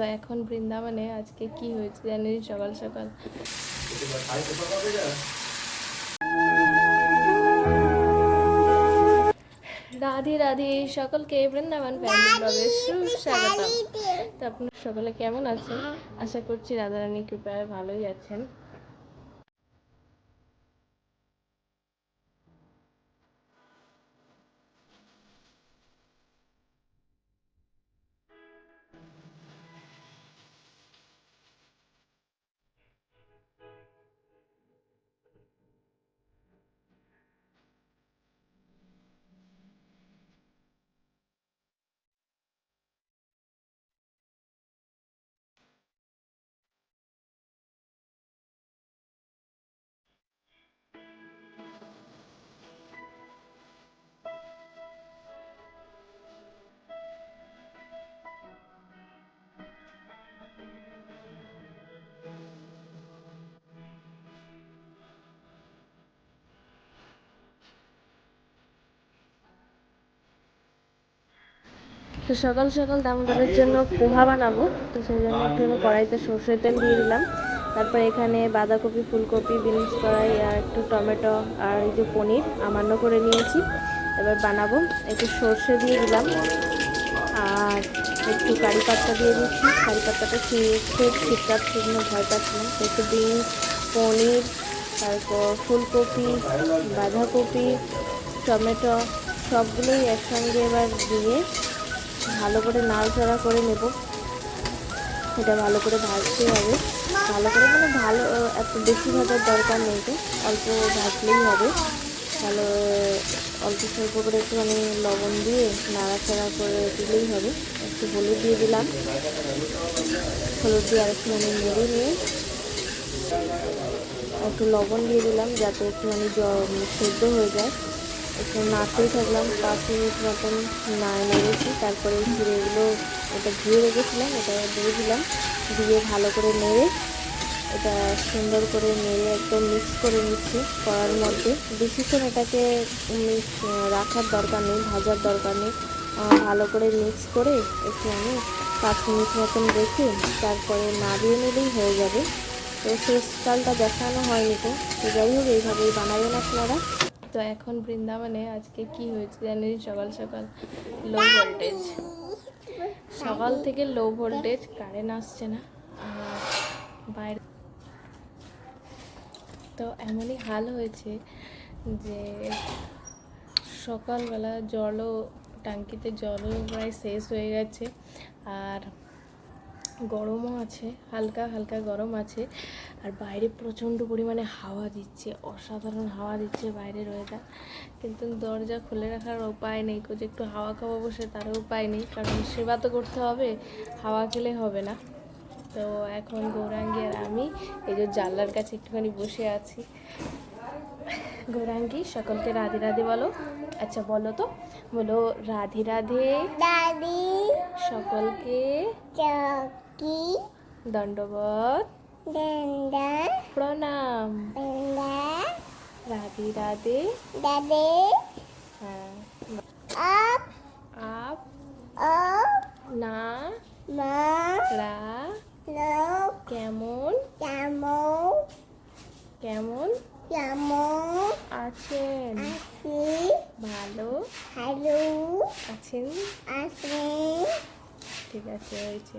তো এখন বৃন্দাবনে আজকে কি হয়েছে জানি সকাল সকাল। রাধে রাধে, সকলকে বৃন্দাবন ফ্যামিলি সুস্বাগতম। তো আপনার সকলে কেমন আছেন? আশা করছি রাধারানী কৃপায় ভালোই আছেন। তো সকাল সকাল দামোদরের জন্য পোহা বানাবো। তো সেই জন্য একটু কড়াইতে সর্ষের তেল দিয়ে দিলাম। তারপর এখানে বাঁধাকপি, ফুলকপি, বিনস কড়াই আর একটু টমেটো আর এই যে পনির আমান্য করে নিয়েছি। এবার বানাবো। একটু সর্ষে দিয়ে দিলাম। আর একটু কারি পাত্তা দিয়ে দিচ্ছি। কারি পাত্তাটা খুব শীতকাল জন্য ভয় পাচ্ছিলাম একটু বিনস, পনির, তারপর ফুলকপি, বাঁধাকপি, টমেটো সবগুলোই একসঙ্গে এবার দিয়ে ভালো করে নাড়াচাড়া করে নেব। এটা ভালো করে ভাজতে হবে। ভালো করে মানে ভালো এত বেশি ভাজার দরকার নেই তো, অল্প ভাজলেই হবে। ভালো অল্প স্বল্প করে একটু একটুখানি লবণ দিয়ে নাড়াচাড়া করে দিলেই হবে। একটু হলুদ দিয়ে দিলাম। হলুদ দিয়ে আরেকটুখানি নেড়ে নিয়ে একটু লবণ দিয়ে দিলাম যাতে একটুখানি সেদ্ধ হয়ে যায়। একটু নাড়তেই থাকলাম, পাঁচ মিনিট মতন না নেড়েছি। তারপরে এগুলো এটা ধুয়ে রেখেছিলাম, এটা দিয়ে দিলাম। দিয়ে ভালো করে নেড়ে, এটা সুন্দর করে নেড়ে একদম মিক্স করে নিচ্ছি করার মধ্যে। বেশিক্ষণ এটাকে মিক্স রাখার দরকার নেই, ভাজার দরকার নেই। ভালো করে মিক্স করে একটু আমি পাঁচ মিনিট মতন রেখে তারপরে নাড়িয়ে নিলেই হয়ে যাবে। তো শেষকালটা দেখানো হয়নি তো যাই হোক, এইভাবেই বানাবেন আপনারা। তো এখন বৃন্দাবনে আজকে কি হয়েছে জানি সকাল সকাল লো ভোল্টেজ সকাল থেকে লো ভোল্টেজ কারেন্ট আসছে না। বাইরে তো এমনই হাল হয়েছে যে সকালবেলা জলও টাঙ্কিতে জলও প্রায় শেষ হয়ে গেছে। আর গরমও আছে হালকা হালকা গরম আছে আর বাইরে প্রচণ্ড পরিমাণে হাওয়া দিচ্ছে অসাধারণ হাওয়া দিচ্ছে বাইরের ওয়েদার কিন্তু দরজা খুলে রাখার উপায় নেই যে একটু হাওয়া খাওয়া বসে তারও উপায় নেই কারণ সেবা তো করতে হবে হাওয়া খেলে হবে না। তো এখন গৌরাঙ্গী আর আমি এই যে জানলার কাছে একটুখানি বসে আছি। গৌরাঙ্গী সকলকে রাধে রাধে বলো। আচ্ছা বলো তো বলো রাধে রাধে। সকলকে চকি দণ্ডবত প্রণাম। রাধে রাধে। দাদি হ্যাঁ। আপ। আপ। না। মা রা কেমন? কেমন? কেমন? জামো আছেন? আসি ভালো? হ্যালো আছেন? আসি ঠিক আছে হয়েছে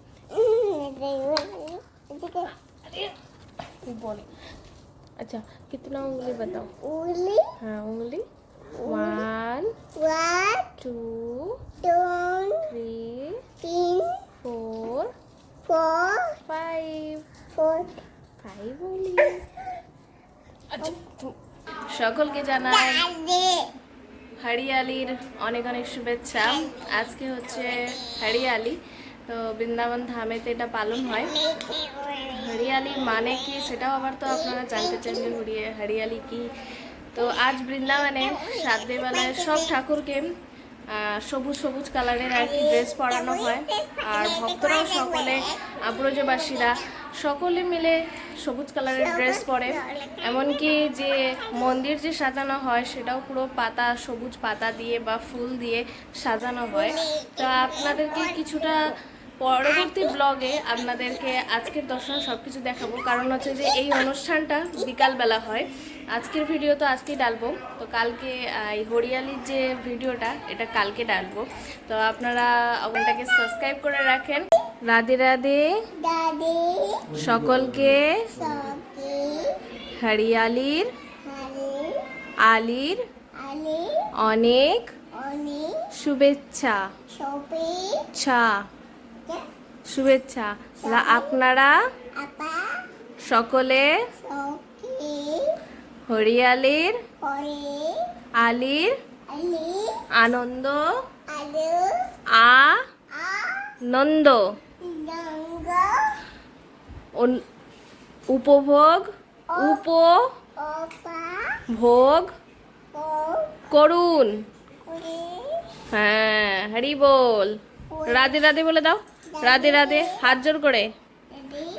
ऊपर अच्छा कितना उंगली बताओ উলি हाँ उंगली one one two two three তিন four four five four five only আচ্ছা সকলকে জানাই দাদি হরিয়ালির অনেক অনেক শুভেচ্ছা আজকে হচ্ছে হরিয়ালি তো বৃন্দাবন ধামেতে এটা পালন হয় হরিয়ালি মানে কি সেটাও আবার তো আপনারা জানতে চান যে হরিয়া- হরিয়ালি কি তো আজ বৃন্দাবনে সাধ্যবেলায় সব ঠাকুরকে সবুজ সবুজ কালারের আর কি ড্রেস পরানো হয় আর ভক্তরাও সকলে আহ, ব্রজবাসীরা সকলে মিলে সবুজ কালারের ড্রেস পরে এমনকি যে মন্দির যে সাজানো হয় সেটাও পুরো পাতা সবুজ পাতা দিয়ে বা ফুল দিয়ে সাজানো হয় তো আপনাদেরকে কিছুটা পরবর্তী ব্লগে আপনাদেরকে আজকের দর্শন সব কিছু দেখাবো। কারণ হচ্ছে যে এই অনুষ্ঠানটা বিকালবেলা হয়। আজকের ভিডিও তো আজকেই ডালবো। তো কালকে এই হরিয়ালির যে ভিডিওটা এটা কালকে ডালবো। তো আপনারা ওখানটাকে সাবস্ক্রাইব করে রাখেন। রাধে রাধে। সকলকে হরিয়ালির আলির অনেক অনি শুভেচ্ছা। সপি ছা। শুভেচ্ছা। আপনারা সকলে হরিয়ালির হরি আলির আলি আনন্দ আলু আ আ নন্দ উপভোগ উপ ভোগ করুন। হ্যাঁ হরি বল। রাধে রাধে বলে দাও। রাধে রাধে। হাত জোর করে।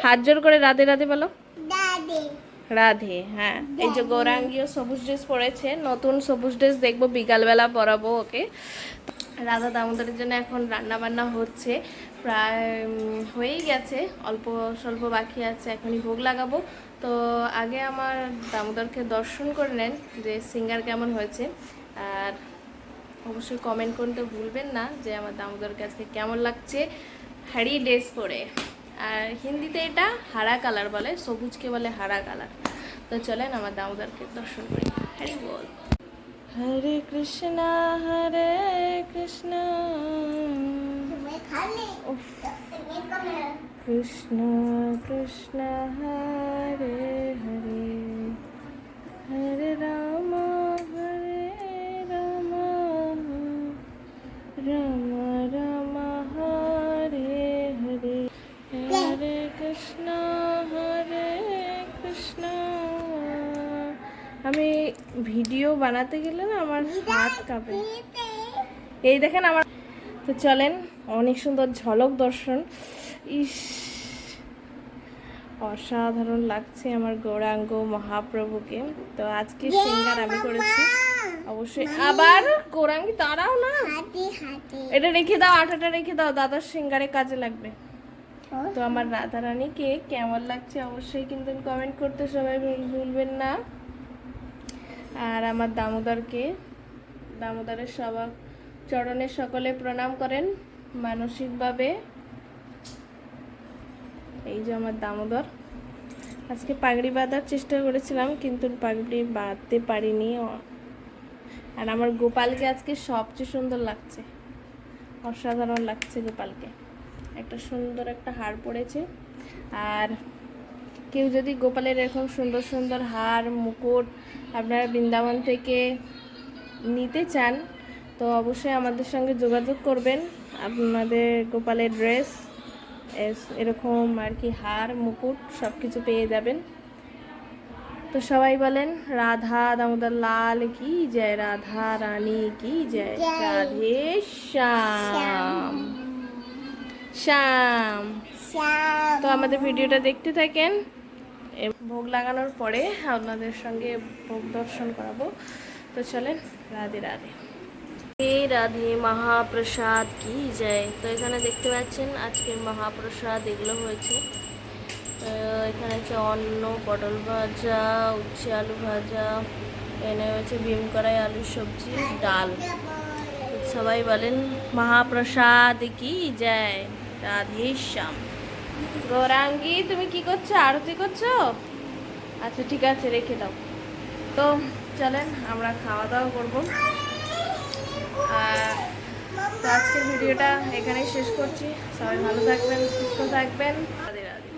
হাত জোর করে রাধে রাধে বলো। রাধে হ্যাঁ। এই যে গৌরাঙ্গীয় সবুজ ড্রেস পরেছে নতুন সবুজ ড্রেস দেখব বিকালবেলা পরাবো ওকে। রাধা দামোদরের জন্য এখন রান্না বান্না হচ্ছে প্রায় হয়েই গেছে অল্প স্বল্প বাকি আছে এখনই ভোগ লাগাবো। তো আগে আমার দামোদরকে দর্শন করে নেন যে সিঙ্গার কেমন হয়েছে। আর অবশ্যই কমেন্ট করতে ভুলবেন না যে আমার দামোদরকে আজকে কেমন লাগছে। হাড়ি ড্রেস পরে। আর হিন্দিতে এটা হারা কালার বলে, সবুজকে বলে হারা কালার। তো চলেন আমার দামোদরকে দর্শন করি। হরি বল। হরে কৃষ্ণ হরে কৃষ্ণ। কৃষ্ণ কৃষ্ণ, হরে হরে। বানাতে গেলে না আমার হাত কাঁপে। এই দেখেন আমার তো চলেন অনেক সুন্দর ঝলক দর্শন। ইস অসাধারণ লাগছে আমার গৌরাঙ্গ মহাপ্রভুকে। তো আজকে সিঙ্গার আমি করেছি। অবশ্যই আবার গৌরাঙ্গি তারাও না। এটা রেখে দাও আটাটা রেখে দাও দাদার সিঙ্গারে কাজে লাগবে। তো আমার রাধারানীকে কেমন লাগছে অবশ্যই কিন্তু কমেন্ট করতে সবাই ভুল- ভুলবেন না। আর আমার দামোদরকে, দামোদরের সবা চরণে সকলে প্রণাম করেন মানসিকভাবে। এই যে আমার দামোদর। আজকে পাগড়ি বাঁধার চেষ্টা করেছিলাম, কিন্তু পাগড়ি বাঁধতে পারিনি। আর আমার গোপালকে আজকে সবচেয়ে সুন্দর লাগছে। অসাধারণ লাগছে গোপালকে। একটা সুন্দর একটা হার পড়েছে। আর কেউ যদি গোপালের এরকম সুন্দর সুন্দর হার মুকুট আপনারা বৃন্দাবন থেকে নিতে চান তো অবশ্যই আমাদের সঙ্গে যোগাযোগ করবেন। আপনাদের গোপালের ড্রেস এরকম আর কি হার মুকুট সব কিছু পেয়ে যাবেন। তো সবাই বলেন রাধা দামোদর লাল কি জয় রাধা রানী কি জয়। রাধে শ্যাম। শ্যাম। তো আমাদের ভিডিওটা দেখতে থাকেন। ভোগ লাগানোর পরে আপনাদের সঙ্গে ভোগ দর্শন করাবো। তো চলেন, রাধে রাধে। রাধে মহাপ্রসাদ, কি জয়। তো এখানে দেখতে পাচ্ছেন আজকের মহাপ্রসাদ এগুলো হয়েছে। এখানে হচ্ছে অন্ন, পটল ভাজা, উচ্ছে আলু ভাজা, এনে হয়েছে ভীম কড়াই আলুর সবজি, ডাল। সবাই বলেন, মহাপ্রসাদ কি জয়, রাধে শ্যাম। গৌরাঙ্গি, তুমি কি করছ? আরতি করছ? আচ্ছা ঠিক আছে, রেখে দাও। তো, চলেন, আমরা খাওয়া দাওয়া করব। আর আজকের ভিডিওটা এখানেই শেষ করছি। সবাই ভালো থাকবেন, সুস্থ থাকবেন।